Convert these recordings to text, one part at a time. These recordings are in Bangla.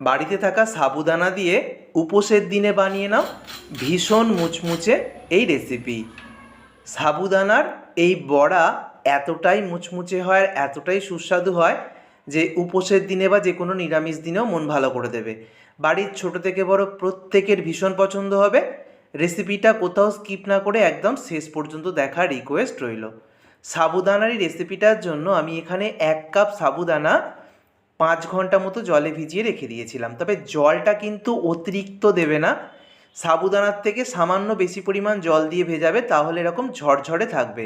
বাড়িতে থাকা সাবুদানা দিয়ে উপোসের দিনে বানিয়ে নাও ভীষণ মুচমুচে এই রেসিপি সাবুদানার এই বড়া এতটাই মুচমুচে হয় আর এতটাই সুস্বাদু হয় যে উপোসের দিনে বা যে কোনো নিরামিষ দিনেও মন ভালো করে দেবে। বাড়ির ছোট থেকে বড় প্রত্যেকের ভীষণ পছন্দ হবে। রেসিপিটা কোথাও স্কিপ না করে একদম শেষ পর্যন্ত দেখার রিকোয়েস্ট রইল। সাবুদানার এই রেসিপিটার জন্য আমি এখানে এক কাপ সাবুদানা পাঁচ ঘণ্টা মতো জলে ভিজিয়ে রেখে দিয়েছিলাম। তবে জলটা কিন্তু অতিরিক্ত দেবে না। সাবুদানার থেকে সামান্য বেশি পরিমাণ জল দিয়ে ভেজাবে, তাহলে এরকম ঝরঝরে থাকবে।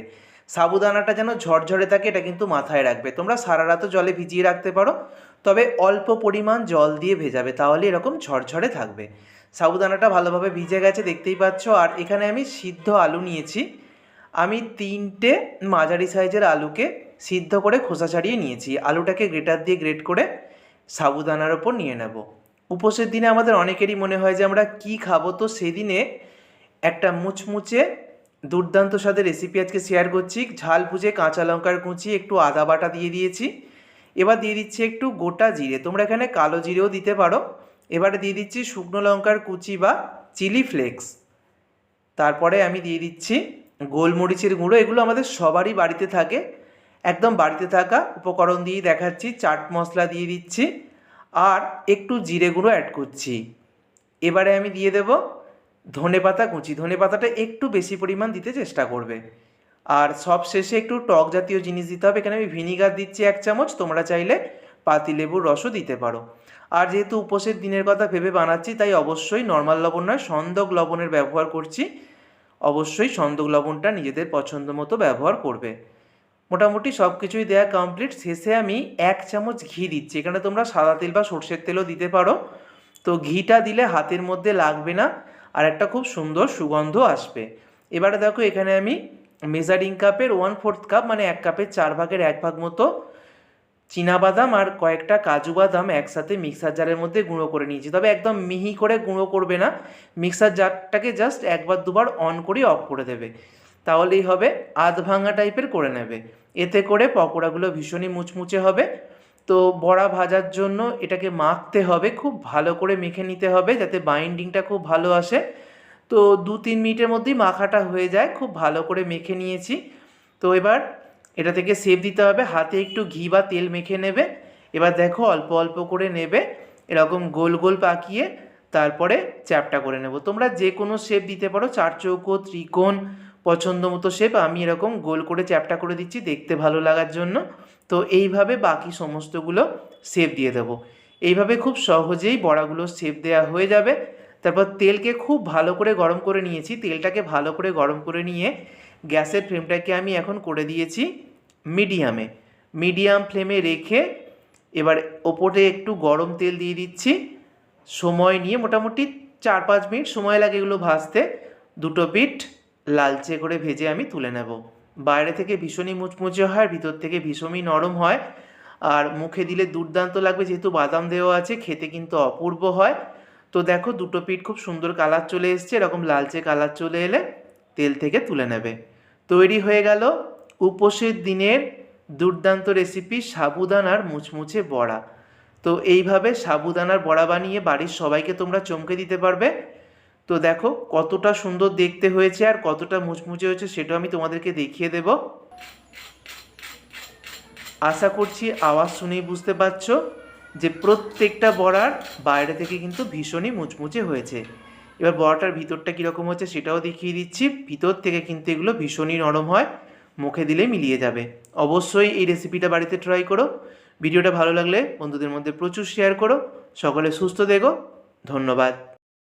সাবুদানাটা যেন ঝরঝরে থাকে, এটা কিন্তু মাথায় রাখবে। তোমরা সারা রাতও জলে ভিজিয়ে রাখতে পারো, তবে অল্প পরিমাণ জল দিয়ে ভেজাবে, তাহলে এরকম ঝরঝরে থাকবে। সাবুদানাটা ভালোভাবে ভিজে গেছে, দেখতেই পাচ্ছ। আর এখানে আমি সিদ্ধ আলু নিয়েছি। আমি তিনটে মাঝারি সাইজের আলুকে সিদ্ধ করে খোসা ছাড়িয়ে নিয়েছি। আলুটাকে গ্রেটার দিয়ে গ্রেট করে সাবুদানার ওপর নিয়ে নেব। উপোসের দিনে আমাদের অনেকেরই মনে হয় যে আমরা কি খাব, তো সেদিনে একটা মুচমুচে দুর্দান্ত স্বাদের রেসিপি আজকে শেয়ার করছি। ঝাল ভুজে কাঁচা লঙ্কার কুচি, একটু আদা বাটা দিয়ে দিয়েছি। এবার দিয়ে দিচ্ছি একটু গোটা জিরে। তোমরা এখানে কালো জিরেও দিতে পারো। এবারে দিয়ে দিচ্ছি শুকনো লঙ্কার কুচি বা চিলি ফ্লেক্স। তারপরে আমি দিয়ে দিচ্ছি গোলমরিচের গুঁড়ো। এগুলো আমাদের সবারই বাড়িতে থাকে। একদম বাড়িতে থাকা উপকরণ দিয়েই দেখাচ্ছি, চাট মশলা দিয়ে দিচ্ছি, আর একটু জিরে গুঁড়ো অ্যাড করছি। এবারে আমি দিয়ে দেব ধনে পাতা কুচি। ধনে পাতাটা একটু বেশি পরিমাণ দিতে চেষ্টা করবে। আর সব শেষে একটু টক জাতীয় জিনিস দিতে হবে। এখানে আমি ভিনিগার দিচ্ছি এক চামচ, তোমরা চাইলে পাতিলেবুর রসও দিতে পারো। আর যেহেতু উপোসের দিনের কথা ভেবে বানাচ্ছি, তাই অবশ্যই নর্মাল লবণ নয়, সন্দক লবণের ব্যবহার করছি। অবশ্যই সন্দক লবণটা নিজেদের পছন্দ মতো ব্যবহার করবে। মোটামুটি সব কিছুই দেওয়া কমপ্লিট শেষে আমি এক চামচ ঘি দিচ্ছি। এখানে তোমরা সাদা তেল বা সর্ষের তেলও দিতে পারো। তো ঘিটা দিলে হাতের মধ্যে লাগবে না আর একটা খুব সুন্দর সুগন্ধ আসবে। এবারে দেখো এখানে আমি মেজারিং কাপের ওয়ান ফোর্থ কাপ মানে এক কাপের চার ভাগের এক ভাগ মতো বাদাম আর কয়েকটা কাজু বাদাম একসাথে মিক্সার জারের মধ্যে গুঁড়ো করে নিয়েছি। তবে একদম মিহি করে গুঁড়ো করবে না। মিক্সার জারটাকে জাস্ট একবার দুবার অন করে অফ করে দেবে। তাহলেই হবে আধ ভাঙা টাইপের করে নেবে। এতে করে পকোড়াগুলো ভীষণই মুচমুচে হবে। তো বড়া ভাজার জন্য এটাকে মাখতে হবে, খুব ভালো করে মেখে নিতে হবে যাতে বাইন্ডিংটা খুব ভালো আসে। তো দু তিন মিনিটের মধ্যেই মাখাটা হয়ে যায়, খুব ভালো করে মেখে নিয়েছি। তো এবার এটা থেকে সেপ দিতে হবে, হাতে একটু ঘি বা তেল মেখে নেবে। এবার দেখো অল্প অল্প করে নেবে, এরকম গোল গোল পাকিয়ে তারপরে চ্যাপটা করে নেব। তোমরা যে কোনো শেপ দিতে পারো, চার চৌকো, ত্রিকোণ পছন্দ মতো শেপ আমি এরকম গোল করে চ্যাপটা করে দিচ্ছি দেখতে ভালো লাগার জন্য। তো এইভাবে বাকি সমস্তগুলো শেপ দিয়ে দেবো। এইভাবে খুব সহজেই বড়াগুলো শেপ দেওয়া হয়ে যাবে। তারপর তেলকে খুব ভালো করে গরম করে নিয়েছি। তেলটাকে ভালো করে গরম করে নিয়ে গ্যাসের ফ্লেমটাকে আমি এখন করে দিয়েছি মিডিয়ামে মিডিয়াম ফ্লেমে রেখে এবার ওপরে একটু গরম তেল দিয়ে দিচ্ছি। সময় নিয়ে মোটামুটি চার পাঁচ মিনিট সময় লাগে এগুলো ভাজতে। দুটো পিঠ লালচে করে ভেজে আমি তুলে নেব। বাইরে থেকে ভীষণই মুচমুচে হয়, ভিতর থেকে ভীষণই নরম হয়। আর মুখে দিলে দুর্দান্ত লাগবে, যেহেতু বাদাম দেওয়া আছে, খেতে কিন্তু অপূর্ব হয়। তো দেখো, দুটো পিঠ খুব সুন্দর কালার চলে এসছে, এরকম লালচে কালার চলে এলে তেল থেকে তুলে নেবে। তৈরি হয়ে গেল উপোসের দিনের দুর্দান্ত রেসিপি সাবুদানার মুচমুচে বড়া। তো এইভাবে সাবুদানার বড়া বানিয়ে বাড়ির সবাইকে তোমরা চমকে দিতে পারবে। তো দেখো কতটা সুন্দর দেখতে হয়েছে আর কতটা মুচমুচে হয়েছে সেটাও আমি তোমাদেরকে দেখিয়ে দেব। আশা করছি আওয়াজ শুনেই বুঝতে পারছ যে প্রত্যেকটা বড়ার বাইরে থেকে কিন্তু ভীষণই মুচমুচে হয়েছে। এবার বড়াটার ভিতরটা কীরকম হচ্ছে সেটাও দেখিয়ে দিচ্ছি। ভিতর থেকে কিন্তু এগুলো ভীষণই নরম হয়, মুখে দিলে মিলিয়ে যাবে। অবশ্যই এই রেসিপিটা বাড়িতে ট্রাই করো। ভিডিওটা ভালো লাগলে বন্ধুদের মধ্যে প্রচুর শেয়ার করো। সকলে সুস্থ দেখো ধন্যবাদ।